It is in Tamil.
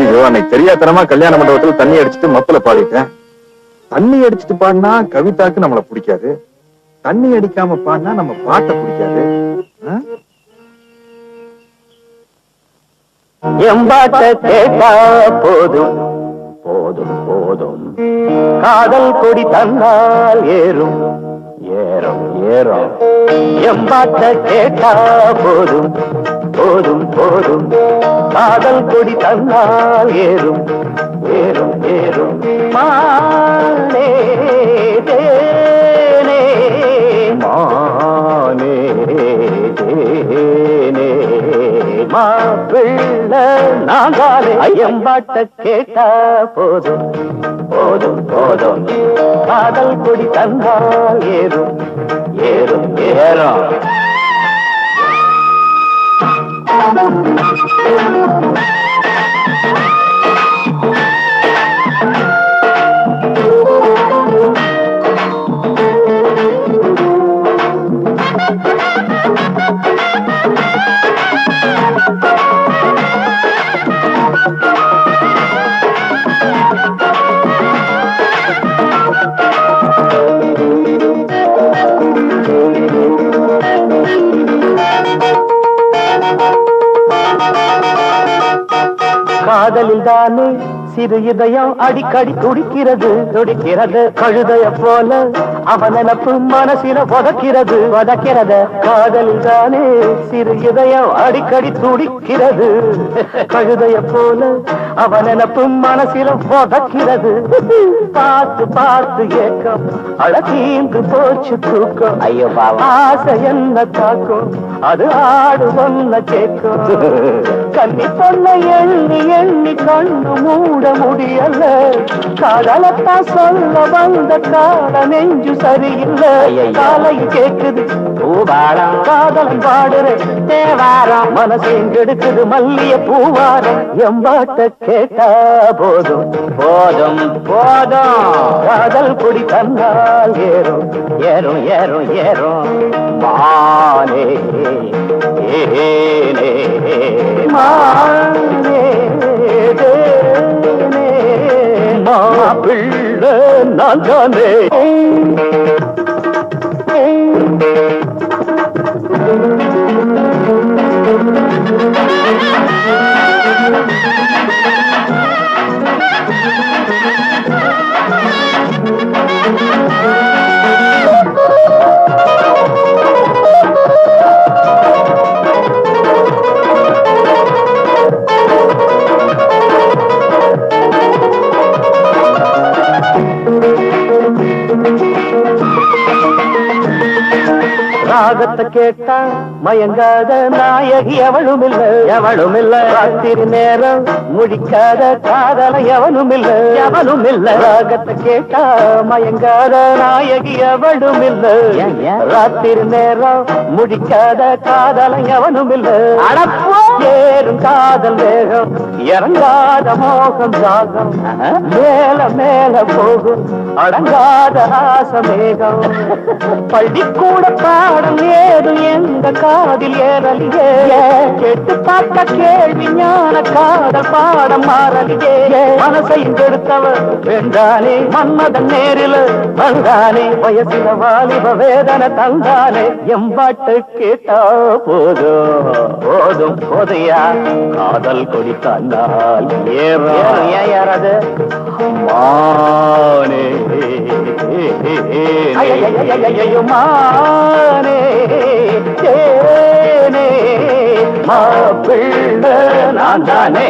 ஐயோ அன்னைக்கு தெரியாதனமா கல்யாண மண்டபத்துல தண்ணி அடிச்சுட்டு மப்பல பாடிட்டேன். தண்ணி அடிச்சுட்டு பாடினா கவிதாக்கு நம்மள பிடிக்காது. தண்ணி அடிக்காம பாடினா நம்ம பாட்டை பிடிக்காது. எம்பாட்ட கேட்டா போதும் போதும் போதும். காதல் கொடி தந்தால் ஏறும் ஏறும் ஏறும். எம்பாட்ட கேட்டா போதும் போதும் போதும். காதல் கொடி தந்தால் ஏறும் ஏறும் ஏறும். மானே தேனே மானே தேனே. மாப்பிள்ள நாங்காலே ஐயம்பாட்ட கேட்டா போதும் போதும் போதும். காதல் கொடி தந்தால் ஏறும் ஏறும் ஏறும். Thank you. காதலில் தானே சிறு இதயம் அடிக்கடி துடிக்கிறது. துடிக்கிறது. கழுதைய போல அவன் நினப்பு மனசில உதக்கிறது உதக்கிறது காதலில் தானே சிறு இதயம் அடிக்கடி துடிக்கிறது. கழுதைய போல அவன் நினப்பு மனசில உதக்கிறது பார்த்து பார்த்து ஏக்கம். அழகீந்து போச்சு தூக்கம். ஐயோ ஆசை என்ன தாக்கும்? அது ஆடு ஒன்ன கேட்கும் கண்ணி பொண்ண எண்ணி கண்ணு மூட முடியல. காதலத்தான் சொல்ல வந்த கால நெஞ்சு சரியில்லை. காலை கேக்குது. பூவாரம் காதலம் பாடுறேன் தேவாரம். மனசு கெடுக்குது மல்லிய பூவாரம். எம்பாட்ட கேட்டா போதும். போதும் போதும். காதல் குடி தன்னால் ஏறும். ஏறும் ஏறும் ஏறும். மானே ஏனே. மானே. மாப்பிள்ள நான் தானே Thank you. ராகத்தை கேட்டா மயங்காத நாயகி எவளும் இல்ல எவளும் இல்ல ராத்திரி நேரம் முடிக்காத காதல எவனும் இல்ல எவனும் இல்ல ராகத்தை கேட்டா மயங்காத நாயகி எவளும் இல்ல ராத்திரி நேரம் முடிக்காத காதல எவனும் இல்ல ஏறும் காதல் வேகம் இறங்காத மோகம் சாகம் மேல மேல போகும் அடங்காத ராசமேகம் பள்ளிக்கூட பாடம் ஏதும் எந்த காதில் ஏறலியே. கேட்டு பார்த்த கேள்வி ஞான காதல் பாடம் மாறலியே. மனசையும் கெடுத்தவர் வேண்டானே மன்மதன் நேரில் வந்தானே. வயசில வாலிப வேதனை தந்தானே. எம்பாட்டு கேட்டா போதும் போதும் போதும். போதையா காதல் கொடி தந்தால் ஏறது? மானே. மானே மாப்பிள்ளை நான் தானே